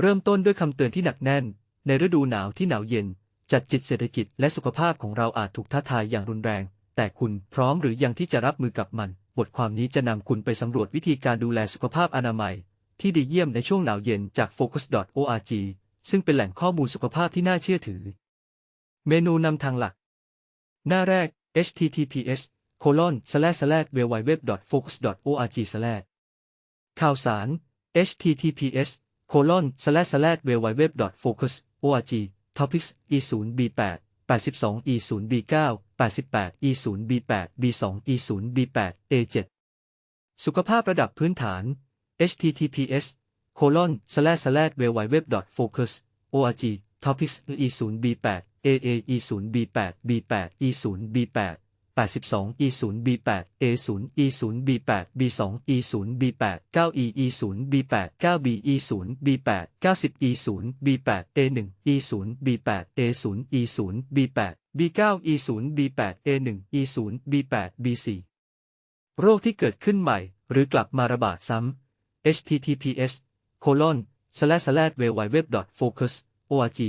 เริ่มต้นด้วยคำเตือนที่หนักแน่น ในฤดูหนาวที่หนาวเย็น จัดจิตเศรษฐกิจและสุขภาพของเราอาจถูกท้าทายอย่างรุนแรง แต่คุณพร้อมหรือยังที่จะรับมือกับมัน บทความนี้จะนำคุณไปสำรวจวิธีการดูแลสุขภาพอนามัย ที่ดีเยี่ยมในช่วงหนาวเย็นจาก focus.org ซึ่งเป็นแหล่งข้อมูลสุขภาพที่น่าเชื่อถือ เมนูนำทางหลัก หน้าแรก https colon slash slash www.focus.org slash ข่าวสาร https colon slash slash www.focus.org topics e 0 b 8 82 e 0 b 9 88 e 0 b 8 b 2 e 0 b 8 a 7สุขภาพระดับพื้นฐาน https colon slash slash w w w focus org topics e 0 b 8 a a e 0 b 8 b 8 e 0 b 8 82 E0 B8 A0 E0 B8 B2 e 0 b 8 9 e e 0 b 8 9 b e 0 b 8 90 e 0 b 8 a 1 e 0 b 8 a 0 e 0 b 8 b 9 e 0 b 8 a 1 e 0 b 8 b 4 โรคที่เกิดขึ้นใหม่ หรือกลับมาระบาดซ้ำ https colon slash slash www.focus org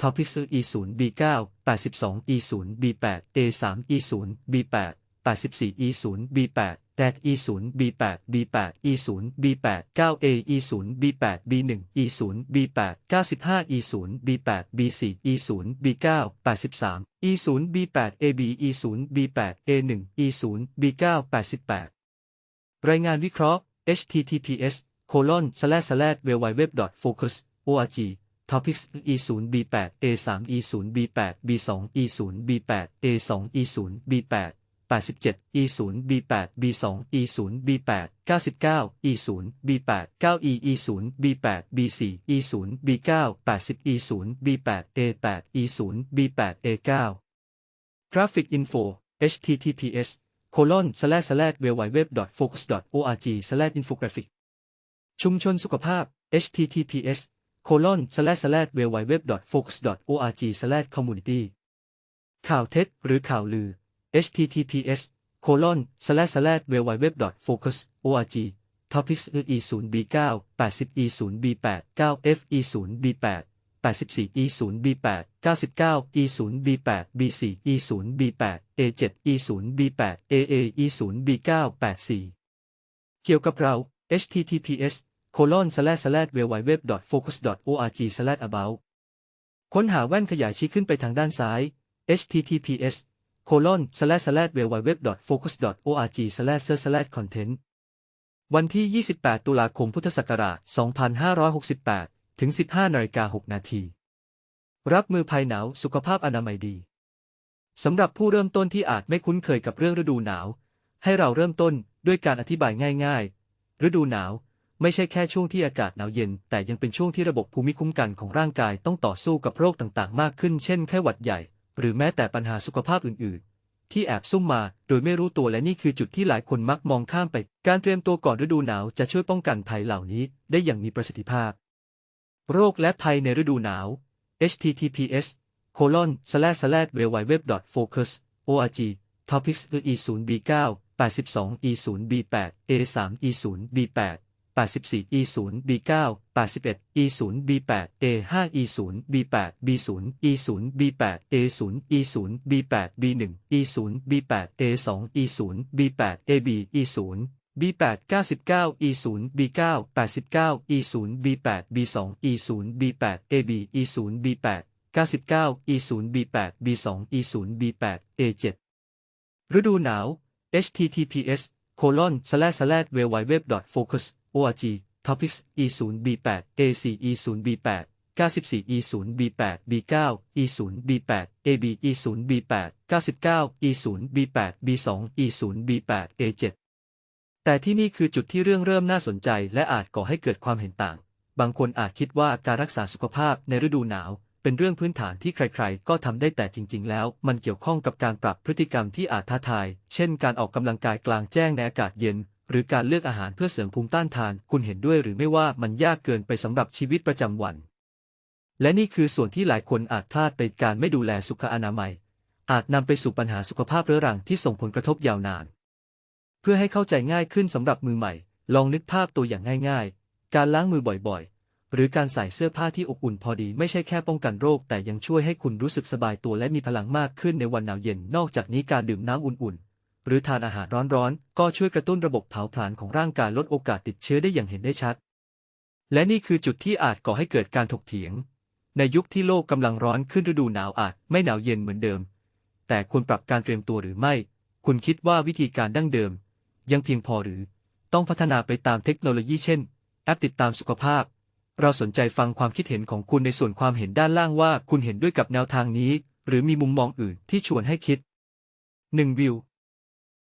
ทอพิซึ E0B9 82 e 0 b 8 a 3 e 0 b 8 84 e 0 b 8 dat e 0 b 8 b 8 e 0 b 8 9 a e 0 b 8 b 1 e 0 b 8 95 e 0 b 8 b 4 e 0 b 9 83 e 0 b 8 ab e 0 b 8 a 1 e 0 b 9 88 รายงานวิเคราะห์ https colon slash slash www.focus.org 8 a 3 e 0 b 8 b 2 e 0 b 8 a 2 e 0 b 8 87 e 0 b 8 b 2 e 0 b 8 99 e 0 b 8 9 e e 0 b 8 b 4 e 0 b 9 80 e 0 b 8 a 8 e 0 b 8 a 9 Graphic Info https colon slash slash www.focus.org slash infographic ชุมชนสุขภาพ https colon slash slash www.focus.org slash community ข่าวเท็จหรือข่าวลือ https colon slash slash www.focus.org topics e 0 b 9 80 e 0 b 8 9 f e 0 b 8 84 e 0 b 8 99 e 0 b 8 b 4 e 0 b 8 a 7 e 0 b 8 aa e 0 b 9 84 เกี่ยวกับเรา https colon slash slash www.focus.org slash about ค้นหาแว่นขยายชี้ขึ้นไปทางด้านซ้าย https colon slash slash www.focus.org slash slash content วันที่ 28 ตุลาคม พุทธศักราช 2568 ถึง 15นาฬิกา6นาที รับมือภัยหนาว สุขภาพอนามัยดี สำหรับผู้เริ่มต้นที่อาจไม่คุ้นเคยกับเรื่องฤดูหนาว ให้เราเริ่มต้นด้วยการอธิบายง่าย ๆ ฤดูหนาว ไม่ใช่แค่ช่วงที่อากาศหนาวเย็น แต่ยังเป็นช่วงที่ระบบภูมิคุ้มกันของร่างกายต้องต่อสู้กับโรคต่างๆ มากขึ้น เช่นไข้หวัดใหญ่ หรือแม้แต่ปัญหาสุขภาพอื่น ๆ ที่แอบซุ่มมาโดยไม่รู้ตัวและนี่คือจุดที่หลายคนมักมองข้ามไป การเตรียมตัวก่อนฤดูหนาวจะช่วยป้องกันภัยเหล่านี้ได้อย่างมีประสิทธิภาพ โรคและภัยในฤดูหนาว https colon slash slash www.focus org topics e 0 b 9 82 e 0 b 8 a 3 e 0 b 8 84 e 0 b 9 81 e 0 b 8 a 5 e 0 b 8 b 0 e 0 b 8 a 0 e 0 b 8 b 1 e 0 b 8 a 2 e 0 b 8 a b e 0 b 8 99 e 0 b 9 89 e 0 b 8 b 2 e 0 b 8 a b e 0 b 8 99 e 0 b 8 b 2 e 0 b 8 a 7 ฤดูหนาว https colon slash slash www.focus 0 b 8 a 4 e 0 b 8 94 e 0 b 8 b 9 e 0 b 8 ab e 0 b 8 99 e 0 b 8 b 2 e 0 b 8 a 7 แต่ที่นี่คือจุดที่เรื่องเริ่มน่าสนใจ และอาจก่อให้เกิดความเห็นต่าง บางคนอาจคิดว่าการรักษาสุขภาพในฤดูหนาว เป็นเรื่องพื้นฐานที่ใครๆ ก็ทำได้แต่จริง ๆ แล้ว มันเกี่ยวข้องกับการปรับพฤติกรรมที่อาจท้าทาย เช่น การออกกำลังกายกลางแจ้งในอากาศเย็น หรือการเลือกอาหารเพื่อเสริมภูมิต้านทาน คุณเห็นด้วยหรือไม่ว่ามันยากเกินไปสำหรับชีวิตประจำวัน และนี่คือส่วนที่หลายคนอาจพลาดไปการไม่ดูแลสุขอนามัย อาจนำไปสู่ปัญหาสุขภาพเรื้อรังที่ส่งผลกระทบยาวนาน เพื่อให้เข้าใจง่ายขึ้นสำหรับมือใหม่ ลองนึกภาพตัวอย่างง่าย ๆ การล้างมือบ่อยๆ หรือการใส่เสื้อผ้าที่อบอุ่นพอดีไม่ใช่แค่ป้องกันโรค แต่ยังช่วยให้คุณรู้สึกสบายตัวและมีพลังมากขึ้นในวันหนาวเย็น นอกจากนี้การดื่มน้ำอุ่นๆ หรือทานอาหารร้อนๆ ก็ช่วยกระตุ้นระบบเผาผลาญของร่างกายลดโอกาสติดเชื้อได้อย่างเห็นได้ชัด และนี่คือจุดที่อาจก่อให้เกิดการถกเถียง ในยุคที่โลกกำลังร้อนขึ้นฤดูหนาวอาจไม่หนาวเย็นเหมือนเดิม แต่ควรปรับการเตรียมตัวหรือไม่ คุณคิดว่าวิธีการดั้งเดิม ยังเพียงพอหรือ ต้องพัฒนาไปตามเทคโนโลยีเช่น แอปติดตามสุขภาพ เราสนใจฟังความคิดเห็นของคุณในส่วนความเห็นด้านล่างว่า คุณเห็นด้วยกับแนวทางนี้ หรือมีมุมมองอื่นที่ชวนให้คิด 1. วิว